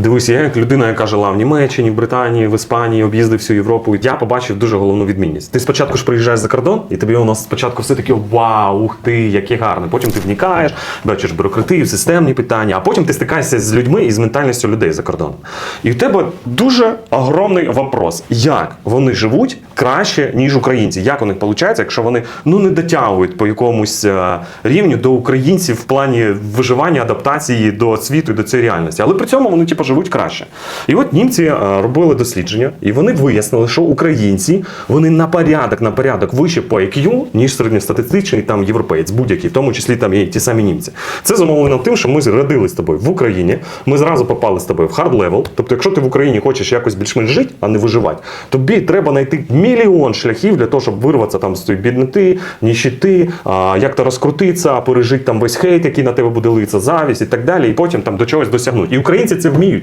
Дивись, я як людина, яка жила в Німеччині, в Британії, в Іспанії, об'їздив всю Європу. Я побачив дуже головну відмінність. Ти спочатку ж приїжджаєш за кордон, і тобі у нас спочатку все таке вау, ух ти, яке гарне. Потім ти вникаєш, бачиш бюрократію, системні питання, а потім ти стикаєшся з людьми і з ментальністю людей за кордоном. І у тебе дуже огромний вопрос, як вони живуть краще, ніж українці. Як у них виходить, якщо вони ну не дотягують по якомусь е, рівню до українців в плані виживання, адаптації до світу і до цієї реальності. Але при цьому вони типу, живуть краще. І от німці е, робили дослідження, і вони вияснили, що українці вони на порядок, на порядок вище по IQ, ніж середньостатистичний там європеєць, будь-який, в тому числі там є ті самі німці. Це зумовлено тим, що ми родились з тобою в Україні. Ми зразу попали з тобою в хард левел. Тобто, якщо ти в Україні хочеш якось більш-менш жити, а не виживати, тобі треба знайти мільйон шляхів для того, щоб вирватися там з тієї бідноти, ніщити, як то розкрутитися, пережити там весь хейт, який на тебе буде литися, завість і так далі, і потім там до чогось досягнути. І українці це вміють.